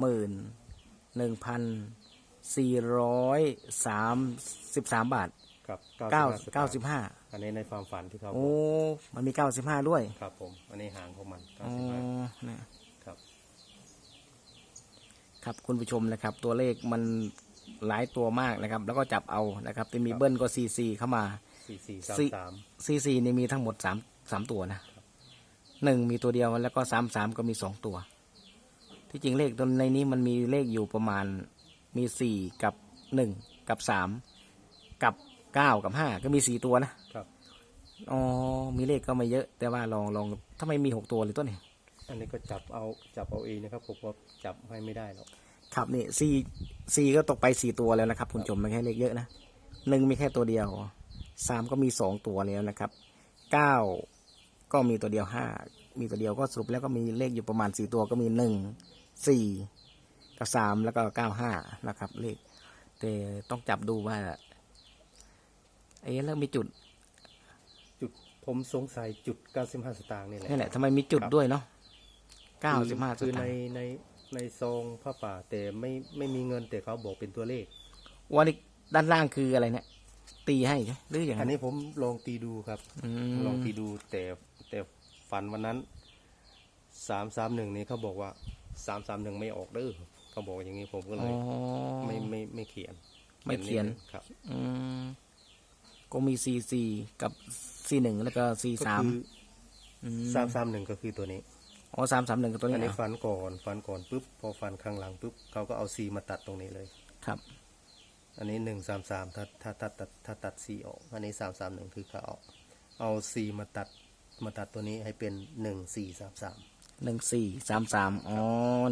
หมื่นหนึ่งพันสี่ร้อยสามสิบสามบาทครับเก้า95เก้าสิบห้าอันนี้ในความฝันที่เขาโอ้มันมีเก้าสิบห้าด้วย ครับผม อันนี้หางของมันอ๋อ95นะครับ ครับคุณผู้ชมนะครับ ตัวเลขมันหลายตัวมากนะครับ แล้วก็จับเอานะครับจะมีเบิ้ลก็ซีซีเข้ามาสี่สี่สามสี่สามซีซีนี่มีทั้งหมดสามสามตัวนะหนึ่งมีตัวเดียวแล้วก็สามสามก็มีสองตัว ที่จริงเลขตัวในนี้มันมีเลขอยู่ประมาณมีสี่กับหนึ่งกับสามกับเก้ากับห้าก็มีสี่ตัวนะครับ อ๋อมีเลขก็ไม่เยอะ แต่ว่าลองลองถ้าไม่มีหกตัวเลยตัวนี้อันนี้ก็จับเอาจับเอาเองนะครับผมก็จับให้ไม่ได้หรอกครับนี่สี่สี่ก็ตกไปสี่ตัวแล้วนะครับคุณผู้ชมไม่ใช่เลขเยอะนะหนึ่งมีแค่ตัวเดียวสามก็มีสองตัวแล้วนะครับเก้าก็มีตัวเดียวห้ามีตัวเดียวก็สรุปแล้วก็มีเลขอยู่ประมาณสี่ตัวก็มีหนึ่ง สี่กับสามแล้วก็เก้าห้านะครับเลขแต่ต้องจับดูว่าเอ๊ะแล้วมีจุดจุดผมสงสัยจุด95สตางค์นี่แหละนี่แหละทำไมมีจุดด้วยเนาะเก้าสิบห้าสคือตาในงค์ในในซองผ้าป่าแต่ไม่ไม่มีเงินแต่เขาบอกเป็นตัวเลข วันนี้ด้านล่างคืออะไรเนี่ย ตีให้ใช่ไหมหรืออย่างอันนั้นนี้ผมลองตีดูครับ อืลองมตีดูแต่แต่ฝันวันนั้นสามสามหนึ่งนี่เขาบอกว่า สามสามหนึ่งไม่ออกเด้อเขาบอกอย่างนี้ผมก็เลอ๋อยไม่ไม่ไม่เขียนไม่เขียนครับ อืมก็มีซีซีกับซีหนึ่งแล้วก็ซีก็สามคือสามสามหนึ่งก็คือตัวนี้อ๋อสามสามหนึ่งกับตัวอันี้นนี้นะฟันก่อนฟันก่อนปุ๊บพอฟันข้างหลังปุ๊บเขาก็เอาซีมาตัดตรงนี้เลยครับ อันนี้หนึ่งสามสามถ้าถ้าถ้าตัดถ้าตัดซีออกอันนี้สามสามหนึ่งคือเขาเอาเอาซีมาตัดมาตัดตัวนี้ให้เป็นหนึ่งสี่สามสาม หนึ่งสี่สามสามอ๋อ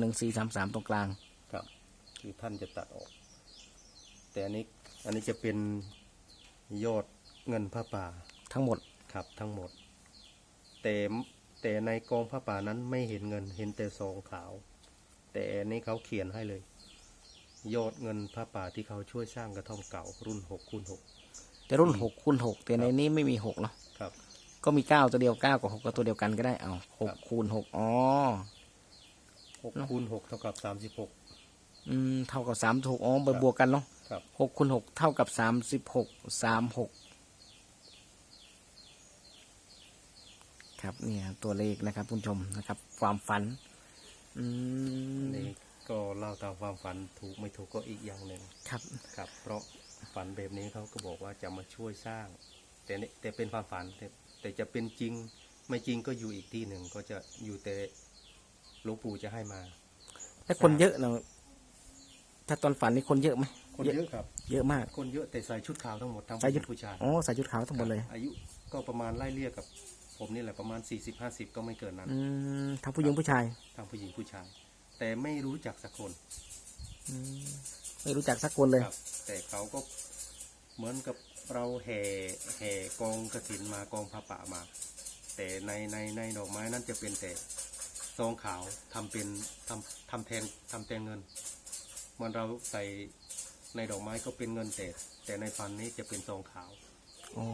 หนึ่งสี่สามสามตรงกลาง ครับ คือท่านจะตัดออก แต่อันนี้อันนี้จะเป็นยอดเงินผ้าป่าทั้งหมดครับทั้งหมด แต่แต่ในกองผ้าป่านั้นไม่เห็นเงินเห็นแต่ซองขาว แต่อันนี้เขาเขียนให้เลย ยอดเงินผ้าป่าที่เขาช่วยสร้างกระท่อมเก่า รุ่นหกคูณหกแต่รุ่นหกคูณหกแต่ในนี้ไม่มีหกเนาะครับ ก็มีเก้าตัวเดียวเก้ากับหกก็ตัวเดียวกันก็ได้เอาหกครับคูณหกอ๋อหกคูณหกเท่ากับสามสิบหกอืมเท่ากับสามหกอ๋อครับบวกกันเนาะครับหกคูณหกเท่ากับสามสิบหกสามหกครับเนี่ยตัวเลขนะครับคุณผู้ชมนะครับ ความฝัน อืมนี่ก็เล่าตามความฝันถูกไม่ถูกก็อีกอย่างหนึ่งครับครับ เพราะฝันแบบนี้เขาก็บอกว่าจะมาช่วยสร้าง แต่นี่แต่เป็นความฝัน แต่แต่จะเป็นจริงไม่จริงก็อยู่อีกที่หนึ่งก็จะอยู่แต่หลวงปู่จะให้มา แล้วคนเยอะเนาะถ้าตอนฝันนี่คนเยอะไหมคนเยอะครับ เยอะมาก คนเยอะแต่ใส่ชุดขาวทั้งหมดทั้งใส่ชุดผู้ชายอ๋อใส่ชุดขาวทั้งหมดเลย อายุก็ประมาณไล่เลี่ยกับ ผมนี่แหละประมาณ40 50ก็ไม่เกินนั้นอืมทั้งผู้หญิงผู้ชายทั้งผู้หญิงผู้ชาย แต่ไม่รู้จักสักคนอืมไม่รู้จักสักคนเลยครับแต่เขาก็เหมือนกับ เราแห่แห่กองกระถินมากองผ้าป่ามา แต่ในในในดอกไม้นั้นจะเป็นแต่ซองขาวทำเป็นทำทำแทนทำแทนเงินเหมันเราใส่ในดอกไม้ก็เป็นเงินแต่แต่ในฟันนี้จะเป็นซองขาวอ๋อ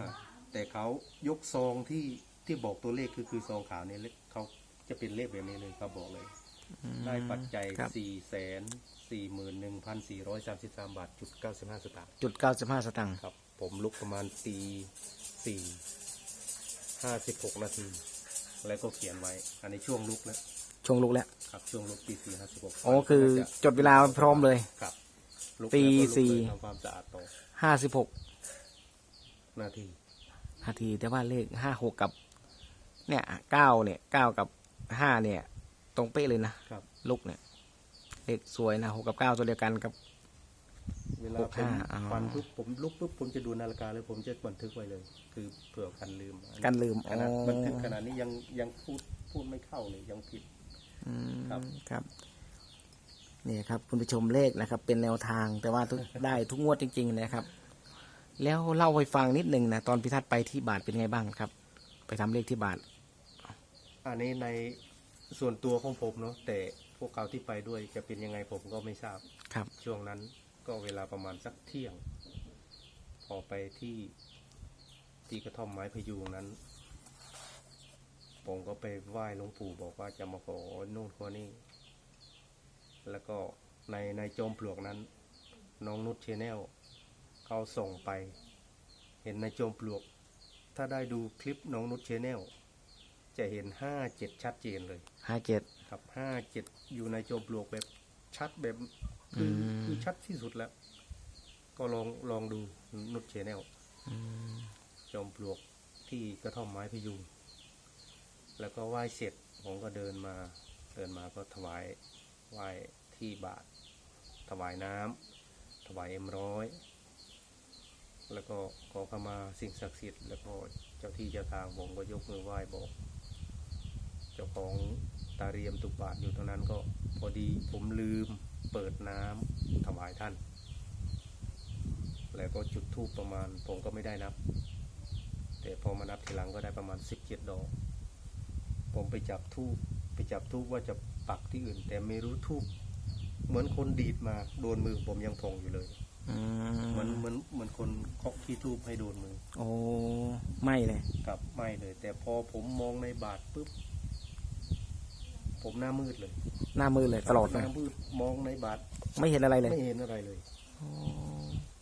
ครับแต่เขายกซองที่ที่บอกตัวเลขคือคือซองขาวเนี่ยเลขเขาจะเป็นเลขแบบนี้เลยเขาบอกเลย ได้ปัจจัยครับสี่แสนสี่หมื่นหนึ่งพันสี่ร้อยสามสิบสามบาทจุดเก้าสิบห้าสตางค์จุดเก้าสิบห้าสตังค์ครับ ผมลุกประมาณตีสี่ห้าสิบหกนาที แล้วก็เขียนไว้ อันนี้ช่วงลุกแล้วช่วงลุกแล้วครับช่วงลุกตีสี่ห้าสิบหกอ๋อคือจดเวลาพร้อมเลยครับลุกตีแล้วก็ลุกเลยสี่ ทำความสะอาดต่อห้าสิบหกนาทีนาทีแต่ว่าเลขห้าหกกับ เนี่ยเก้าเนี่ยเก้ากับห้าเนี่ย ตรงเป๊ะเลยนะครับ ลุกเนี่ยเลขสวยนะหกกับเก้าตัวเดียวกันกับ เวลาหกผมห้าอ๋อ ฟันปุ๊บผมลุกปุ๊บผมจะดูนาฬิกาเลยผมจะบันทึกไว้เลย คือเผื่อกันลืมกันลืมขอ๋อนาดบันทึกขนาดนี้ยังยังพูดพูดไม่เข้าเลยยังผิด อืมครับ ครับนี่ครับ คุณผู้ชมเลขนะครับ เป็นแนวทางแต่ว่าทุก ได้ทุกงวดจริง ๆ นะครับ แล้วเล่าให้ฟังนิดหนึ่งนะตอนพิทัศน์ไปที่บาทเป็นไงบ้างครับ ไปทำเลขที่บาท อันนี้ในส่วนตัวของผมเนาะแต่พวกเขาที่ไปด้วยจะเป็นยังไงผมก็ไม่ทราบครับ ช่วงนั้น ก็เวลาประมาณสักเที่ยง พอไปที่ที่กระท่อมไม้พยุงนั้น ผมก็ไปไหว้หลวงปู่บอกว่าจะมาขอโน่นขอนี่ แล้วก็ในในจอมปลวกนั้น น้องนุชเชแนลเขาส่งไป เห็นในจอมปลวก ถ้าได้ดูคลิปน้องนุชเชแนลจะเห็นห้าเจ็ดชัดเจนเลยห้าเจ็ดครับห้าเจ็ดอยู่ในจอมปลวกแบบชัดแบบ คืออมคือชัดที่สุดแล้ว ก็ลองลองดูนุชเชแนลจอมปลวกที่กระท่อมไม้พยุงแล้วก็ไหว้เสร็จผมก็เดินมา เดินมาก็ถวายไหว้ที่บาท ถวายน้ำถวายเอ็มร้อยแล้วก็ขอเข้ามาสิ่งศักดิ์สิทธิ์แล้วก็เจ้าที่เจ้าทางผมก็ยกมือไหว้บอก เจ้าของตาเรียมตุกบาทอยู่ตรงนั้นก็พอดีผมลืม เปิดน้ำถวายท่าน แล้วก็จุดธูปประมาณผมก็ไม่ได้นับ แต่พอมานับทีหลังก็ได้ประมาณสิบเจ็ดดอก ผมไปจับธูปไปจับธูปว่าจะปักที่อื่น แต่ไม่รู้ธูปเหมือนคนดีดมาโดนมือผมยังพองอยู่เลยอืเหมือนมเหมือนเหมือนคนเคาะขี้ทูบให้โดนมือ โอ้ไม่เลยกับไม่เลย แต่พอผมมองในบาทปุ๊บ ผมหน้ามืดเลยหน้ามือเลยตลอดหเลยน้ามืดมองในบาทไม่เห็นอะไรเลยไม่เห็นอะไรเลยโอ้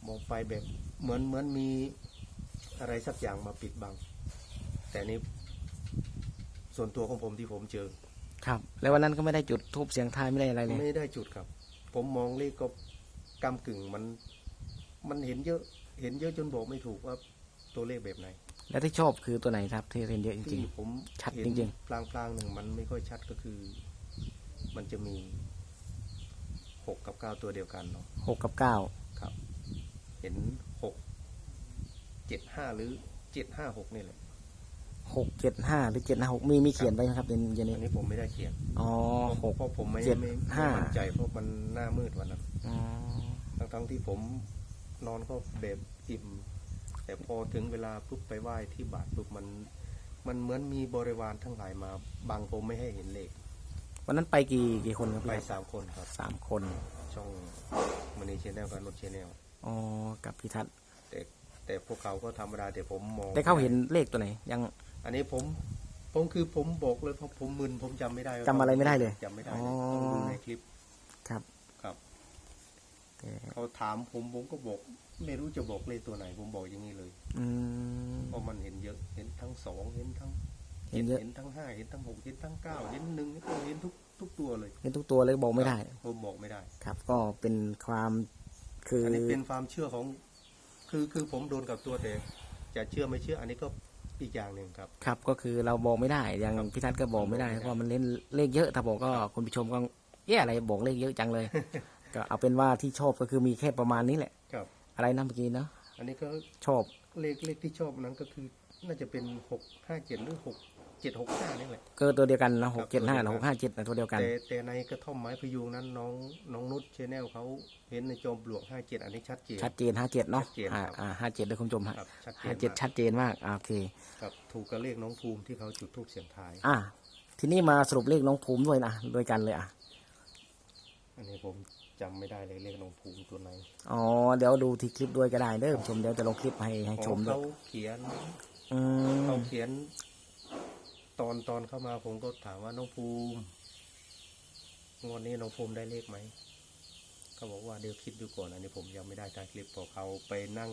มองไปแบบเหมือนเหมือนมีอะไรสักอย่างมาปิดบัง แต่นี้ส่วนตัวของผมที่ผมเจอ ครับ แล้ววันนั้นก็ไม่ได้จุดทูบเสียงทายไม่ได้อะไรเลย ไม่ได้จุดครับ ผมมองเลขก็กำกึ่งมัน มันเห็นเยอะ เห็นเยอะจนบอกไม่ถูกว่าตัวเลขแบบไหน แล้วที่ชอบคือตัวไหนครับที่เห็นเยอะจริที่งผมชัดเห็นจริงพลางพลางๆหนึ่งมันไม่ค่อยชัดก็คือ มันจะมีหกกับเก้าตัวเดียวกันเนาะๆหกกับเก้าครับ เห็นหกเจ็ดห้าหรือเจ็ดห้าหกนี่แหละหกเจ็ดห้าหรือเจ็ดห้าหกมีมีเขียนไว้ไหมครับเป็นยันอันี้นนี้ผมไม่ได้เขียนอ๋อหก เพราะผมไม่เจ็ดไม่ไม่ห้า มั่นใจเพราะมันหน้ามืดวันนั้น อ๋อทั้งทั้งๆที่ผมนอนก็แบบอิ่ม แต่พอถึงเวลาปุ๊บไปไหว้ที่บาทปุ๊บมัน มันเหมือนมีบริวารทั้งหลายมาบังผมไม่ให้เห็นเลขวันนั้นไปกี่กี่คนครับไปพี่สามคนครับสามคนช่องมณีเชนแนลกับนนเชนแนลอ๋อกับพี่ทัศน์แต่แต่พวกเขาก็ธรรมดาแต่ผมมองแต่เขาเห็นเลขตัวไหนยัง อันนี้ผมผมคือผมบอกเลยเพราะผมมึนผมจำไม่ได้ว่าจำอะไรไม่ได้เลยจำไม่ได้อ๋เลอยต้องดูในคลิปครับครับแต่ เขาถามผมผมก็บอก ไม่รู้จะบอกเลขตัวไหน ผมบอกอย่างนี้เลยอืมเพราะมันเห็นเยอะเห็นทั้งสองเห็นทั้งเห็นเยอะเห็นทั้งห้าเห็นทั้งหกเห็นทั้งเก้าเห็นหนึ่งเห็นทุกทุกตัวเลยเห็นทุกตัวเลยบอกไม่ได้ ผมบอกไม่ได้ ครับ ก็เป็นความคืออัอนนี้เป็นความเชื่อของ คือคือผมโดนกับตัวแต่จะเชื่อไม่เชื่อ อันนี้ก็อีกอย่างหนึ่งครับ ครับก็คือเราบอกไม่ได้อย่างครับพี่ทัศน์ก็บอกไม่ได้บอกไม่ได้เพราะมันเล่นเลขเยอะถ้าบอกก็คุณผู้ชมก็แย่อะไรบอกเลขเยอะจังเลย ก็เอาเป็นว่าที่ชอบก็คือมีแค่ประมาณนี้แหละ ครับ อะไรนะเมื่อกี้เนาะอันนี้ก็ชอบเลขเลขที่ชอบนั้นก็คือน่าจะเป็นหกห้าเจ็ดหรือหกเจ็ดหกห้านี่แหละ ก็ตัวเดียวกันนะหครักบเจ็ดห้าตัวเดียวกันหกห้าเจ็ดตัวเดียวกัน แต่แต่ในกระท่อมไม้พยุงนั้นน้องน้องนุชเชแนลเขาเห็นในจอมปลวกห้าเจ็ดอันนี้ชัดเจน ชัดเจนห้าเจ็ดเนาะชัดเจนอ่าครับ อ่าห้าเจ็ดเลยคุณผู้ชมฮะครับชัดเจห้านเจ็ดมากชัดเจนมากอ่าโอเค ครับถูกกับเลขน้องภูมิที่เขาจุดทูปเสียงทาย อ่าทีนี้มาสรุปเลขน้องภูมิด้วยนะด้วยกันเลยอะอันนี้ผม จำไม่ได้เลยเลขน้องภูมิตัวไหนอ๋อเดี๋ยวดูที่คลิปด้วยก็ได้เด้อคุณผู้ชมเดี๋ยวจะลงคลิปให้ให้ชมด้วเขายเขียนอืมเขาเขียน ตอนตอนเข้ามาผมก็ถามว่าน้องภูมิงวดนี้น้องภูมิได้เลขไหมเขาบอกว่าเดี๋ยวคิดดูก่อนอันนี้ผมยังไม่ได้ถ่ายคลิปพอเขาไปนั่ง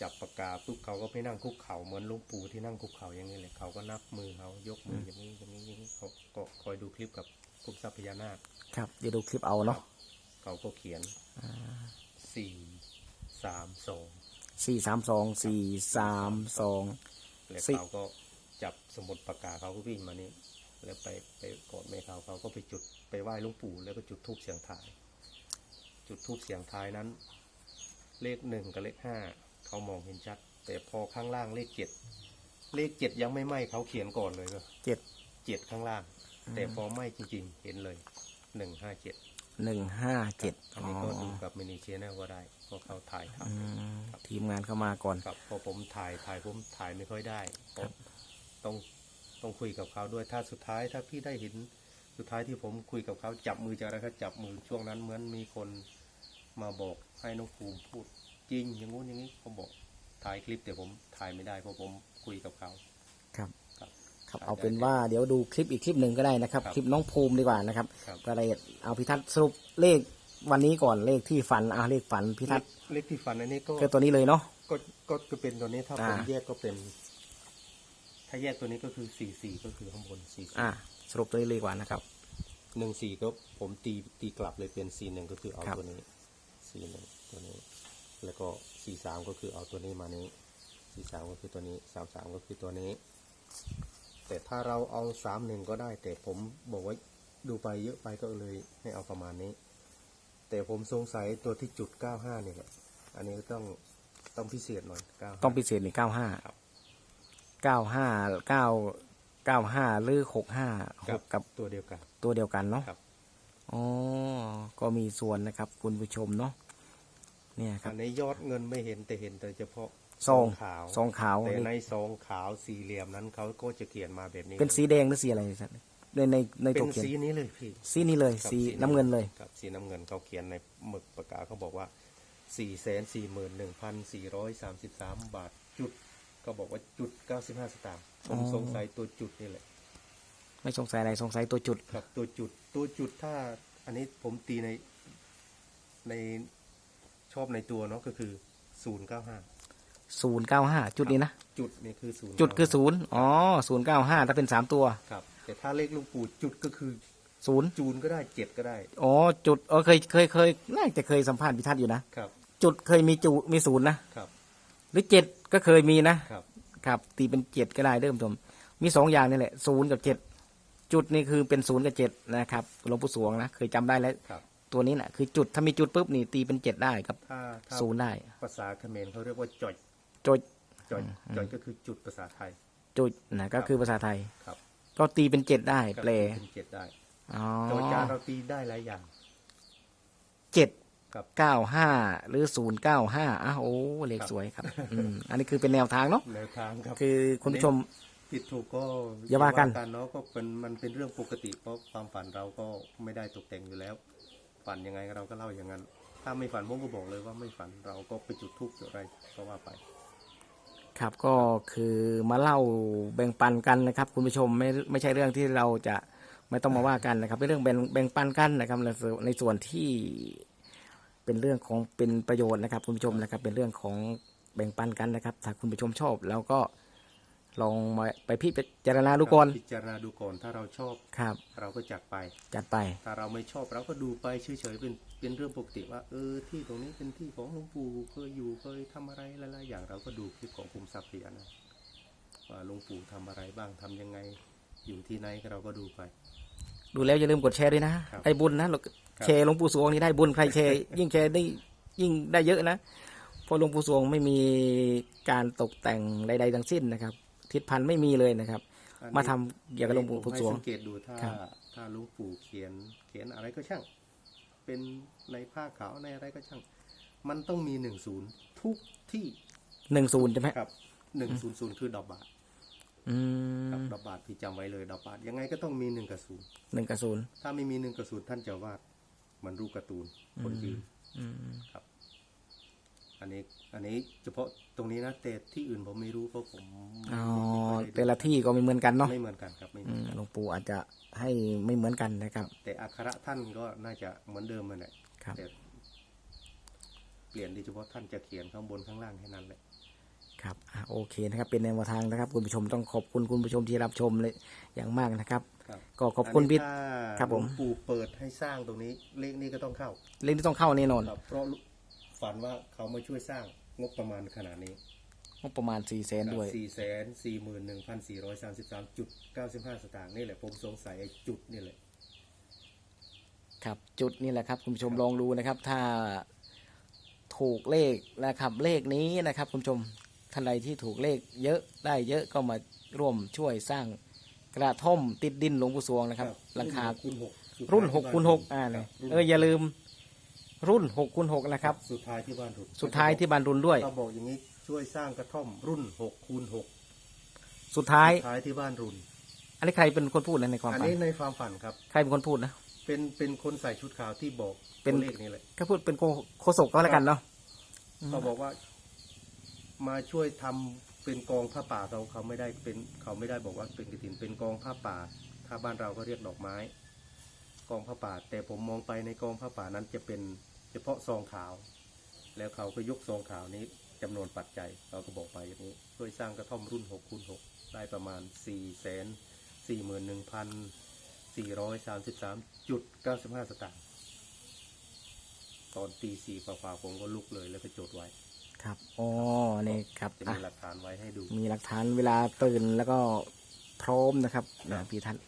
จับปากกาปุ๊บเขาก็ไปนั่งคุกเข่าเหมือนหลุงปู่ที่นั่งคุกเข่าอย่างนี้เลยเขาก็นับมือเขายกมืออย่างนี้อย่างนี้อย่างนี้เขาก็คอยดูคลิปกับ คุมทรัพย์พญานาคครับ เดี๋ยวดูคลิปเอาเนาะเขาก็เขียนสี่สามสองสี่สามสองสี่สามสองแล้วสี่เขาก็จับสมุดปากกาเขาก็วิ่งมานี่แล้วไปไปกอดแม่เขาเขาก็ไปจุดไปไหว้หลุงปู่แล้วก็จุดธูปเสียงทาย จุดธูปเสียงทายนั้น เลขหนึ่งกับเลขห้าเขามองเห็นชัด แต่พอข้างล่างเลขเจ็ดเลขเจ็ดยังไม่ไหม้เขาเขียนก่อนเลยเนอะเจ็ดเจ็ดข้างล่าง แต่พอไหม้จริงๆ เห็นเลยหนึ่งห้าเจ็ดหนึ่งห้าเจ็ดอันอ๋อนี้ก็ดูกับมินิเชนแนลก็ได้เพราะเขาถ่ายทำอืมทีมงานเข้ามาก่อนครับพอผมถ่ายถ่ายผมถ่ายไม่ค่อยได้เพราะต้องต้องคุยกับเขาด้วยถ้าสุดท้ายถ้าพี่ได้เห็นสุดท้ายที่ผมคุยกับเขาจับมือจะอะไรก็จับมือช่วงนั้นเหมือนมีคนมาบอกให้น้องภูมิพูดจริงอย่างงู้นอย่างนี้เขาบอกถ่ายคลิปแต่ผมถ่ายไม่ได้เพราะผมคุยกับเขาครับ ครับครับเอาเป็นว่าเดี๋ยวดูคลิปอีกคลิปหนึ่งก็ได้นะครับครับคลิปน้องภูมิดีกว่านะครับครับรายละเอียดเอาพิทัศน์สรุปเลขวันนี้ก่อนเลขที่ฝันอะเลขฝันพิทัศน์เลขที่ฝันอันนี้ก็ก็ตัวนี้เลยเนาะ ก็ก็ก็เป็นตัวนี้ถ้าอ่า ผมแยกก็เป็น ถ้าแยกตัวนี้ก็คือสี่สี่ก็คือข้างบนสี่อะสรุปตัวนี้เลยดีกว่านะครับ หนึ่งสี่ก็ผมตีตีกลับเลยเป็นสี่หนึ่งก็คือเอาครับ ตัวนี้สี่หนึ่งตัวนี้ แล้วก็สี่สามก็คือเอาตัวนี้มานี้สี่สามก็คือตัวนี้สามสามก็คือตัวนี้ แต่ถ้าเราเอาสามหนึ่งก็ได้ แต่ผมบอกว่าดูไปเยอะไปก็เลยให้เอาประมาณนี้ แต่ผมสงสัยตัวที่จุดเก้าห้าเนี่ยแหละอันนี้ก็ต้องต้องพิเศษหน่อยเก้าต้องพิเศษนี่เก้าห้าครับเก้าห้าเก้าเก้าห้าหรือหกห้าหกกับตัวเดียวกัน ตัวเดียวกันเนาะครับอ๋อ ก็มีส่วนนะครับ คุณผู้ชมเนาะเนี่ยครัอับนนี้ยอดเงินไม่เห็นแต่เห็นแต่เฉพาะ ซองขาวซองขาวแต่นี่ในซองขาวสี่เหลี่ยมนั้นเขาก็จะเขียนมาแบบนี้ เป็นสีแดงหรือสีอะไรสัตว์ในในในเป็ตัวนเขียนสีนี้เลยพี่สีนี้เลยครับสีสีน้ำเงินเลยครับสีน้ำเงินเขาเขียนในหมึกปากกาเขาบอกว่าสี่แสนสี่หมื่นหนึ่งพันสี่ร้อยสามสิบสามบาทจุดก็บอกว่าจุดเก้าสิบห้าสตางค์ผมอ๋อสงสัยตัวจุดนี่แหละไม่สงสัยอะไรสงสัยตัวจุดครับ ตัวจุดตัวจุดถ้า อันนี้ผมตีในในชอบในตัวเนาะก็คือศูนย์เก้าห้า ศูนย์เก้าห้าจุดนี้นะ จุดนี่คือศูนย์จุดคือศูนย์อ๋อศูนย์เก้าห้าถ้าเป็นสามตัวครับ แต่ถ้าเลขหลุงปู่จุดก็คือศูนย์จูนก็ได้เจ็ดก็ได้อ๋อจุดเออเคยเคยเคยน่าจะเคยสัมภาษณ์พิทัศน์อยู่นะครับ จุดเคยมีจุมีศูนย์นะครับ หรือเจ็ดก็เคยมีนะครับ ครับตีเป็นเจ็ดก็ได้เริ่มชมมีสองอย่างนี่แหละศูนย์กับเจ็ดจุดนี่คือเป็นศูนย์กับเจ็ดนะครับหลวงปู่สวงนะเคยจำได้แล้วครับตัวนี้นะคือจุดถ้ามีจุดปุ๊บนี่ตีเป็นเจ็ดได้ครับถ้าถ้าศูนย์ได้ภาษาเขมรเขาเรียกว่าจอย จุดจอยจอยก็คือจุดภาษาไทย จุดนะก็คือภาษาไทยครับก็ตีเป็นเจ็ดได้ก็แปลเป็นเจ็ดได้อ๋อจอยจานเราตีได้หลายอย่างเจ็ดครับเก้าห้าหรือศูนย์เก้าห้าอ้าวโอ้เลขครับสวยครับอืมอันนี้คือเป็นแนวทางเนาะแนวทางครับคือคุณผู้ชมผิดถูกก็อย่าว่ากันเนาะก็เป็นมันเป็นเรื่องปกติ เพราะความฝันเราก็ไม่ได้ตกแต่งอยู่แล้ว ฝันยังไงเราก็เล่าอย่างนั้น ถ้าไม่ฝันผมก็บอกเลยว่าไม่ฝันเราก็ไปจุดทูบจุดอะไรก็ว่าไป ครับก็คือมาเล่าแบ่งปันกันนะครับ คุณผู้ชมไม่ไม่ใช่เรื่องที่เราจะไม่ต้องมาว่ากันนะครับเป็นเรื่องแบ่งแบ่งปันกันนะครับในส่วนในส่วนที่เป็นเรื่องของเป็นประโยชน์นะครับ คุณผู้ชมนะครับ เป็นเรื่องของแบ่งปันกันนะครับ ถ้าคุณผู้ชมชอบ แล้วก็ ลองมาไปพิจารณาดูก่อนพิจารณาดูก่อนถ้าเราชอบครับ เราก็จัดไปจัดไป ถ้าเราไม่ชอบเราก็ดูไปเฉยๆเป็นเป็นเรื่องปกติว่า เออที่ตรงนี้เป็นที่ของหลวงปู่เคยอยู่เคยทำอะไรหลายๆอย่างเราก็ดูคลิปของภูมิทรัพย์พยานะว่าหลวงปู่ทำอะไรบ้างทำยังไง อยู่ที่ไหนเราก็ดูไป ดูแล้วอย่าลืมกดแชร์ด้วยนะครับได้บุญนะเราแชร์หลวงปู่สวงนี่ได้บุญใครแชร์ยิ่งแชร์ได้ยิ่งได้เยอะนะเพราะหลวงปู่สวงไม่มีการตกแต่งใด ๆ ทั้งสิ้นนะครับ ทิศพันธ์ไม่มีเลยนะครับอันนี้มาทำเกี่ยวกับหลวงปู่ผมให้สวง สังเกตดูถ้าครับ ถ้าหลวงปู่เขียน เขียนอะไรก็ช่าง เป็นในผ้าขาวในอะไรก็ช่าง มันต้องมีหนึ่งศูนย์ทุกที่หนึ่งศูนย์ใช่ไหมครับหนึ่งศูนย์ศูนย์คือดอกบาทอืครับมดอกบาทพี่จำไว้เลยดอกบาทยังไงก็ต้องมีหนึ่งกับศูนย์หนึ่งกับศูนย์ถ้าไม่มีหนึ่งกับศูนย์ท่านจะวาดเหมันรูปการ์ตูนคนยืนอืม ครับ อันนี้ อันนี้เฉพาะ ตรงนี้นะแต่ที่อื่นผมไม่รู้เพราะผมอ๋อไม่ได้ดูแต่ละที่ก็ไม่เหมือนกันเนาะไม่เหมือนกันครับไม่เหอืมือนมกันหลวงปู่อาจจะให้ไม่เหมือนกันนะครับ แต่อักขระท่านก็น่าจะเหมือนเดิมเลยแหละครับแต่เปลี่ยนดีเฉพาะท่านจะเขียนข้างบนข้างล่างแค่นั้นแหละครับอะโอเคนะครับ เป็นแนวทางนะครับ คุณผู้ชมต้องขอบคุณคุณผู้ชมที่รับชมเลยอย่างมากนะครับครับก็ขอบคุณนนี้พี่ถ้าครับผมหลวงปู่เปิดให้สร้างตรงนี้เลขนี้ก็ต้องเข้าเรื่องที่ต้องเข้าแน่นอนครับเพราะฝันว่าเขามาช่วยสร้าง งบประมาณขนาดนี้งบประมาณสี่แสนด้วย สี่แสนสี่หมื่นหนึ่งพันสี่ร้อยสามสิบสามจุดเก้าสิบห้าสตางค์นี่แหละ ผมสงสัยไอ้จุดนี่แหละ ครับ จุดนี่แหละครับคุณผู้ชมลองดูนะครับ ถ้าถูกเลขนะครับเลขนี้นะครับคุณผู้ชมท่านใดที่ถูกเลขเยอะได้เยอะก็มาร่วมช่วยสร้างกระท่อมติดดินหลวงปู่สวงนะครับราคา รุ่นหกสุดรุ่นท้ายหกคูณหกอ่าคเลรัยบรุ่นเอออย่าลืม รุ่นหกคูณหกนะครับ สุดท้ายที่บ้านรุ่นสุดท้ายที่บานรุนด้วยเขาบอกอย่างนี้ช่วยสร้างกระท่อมรุ่นหกคูณหกสุดท้าย สุดท้ายที่บ้านรุ่นอันนี้ใครเป็นคนพูดนะในความอันฝันนี้ในความฝันครับ ใครเป็นคนพูดนะ เป็นเป็นคนใส่ชุดขาวที่บอกเป็น ตัวเลขนี่แหละ ก็พูดเป็นโคโคศกก็แล้วกันเนาะเขาบอกว่ามาช่วยทำเป็นกองผ้าป่าเขาเขาไม่ได้เป็นเขาไม่ได้บอกว่าเป็นกระถินเป็นกองผ้าป่า ถ้าบ้านเราก็เรียกดอกไม้ กองผ้าป่า แต่ผมมองไปในกองผ้าป่านั้นจะเป็น เฉพาะซองขาว แล้วเขาก็ยกซองขาวนี้จำนวนปัจจัยเราก็บอกไปอย่างนี้ช่วยสร้างกระท่อมรุ่น6คูณ6ได้ประมาณ4แสน4หมื่นหนึ่งพัน433จุด95 สตางค์ตอนตีสี่ฝ่าๆผมก็ลุกเลยแล้วก็จดไว้ ครับอ๋อนี่ครับจะอะมีหลักฐานไว้ให้ดู มีหลักฐานเวลาตื่นแล้วก็พร้อมนะครับครันะบพี่ทัศน์เ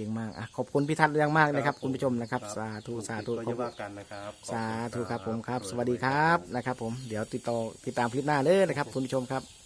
ก่งมากอะขอบคุณพี่ทัศน์อย่างมากนะครับครับ คุณผู้ชมนะครับครับสาธุสาธุก็จะว่ากันนะครับขอบคุณสาธุครับผมครับรวยๆสวัสดีครับนะครับ ผมเดี๋ยวติดต่อติดตามคลิปหน้าเด้อนะครับ คุณผู้ชมครับ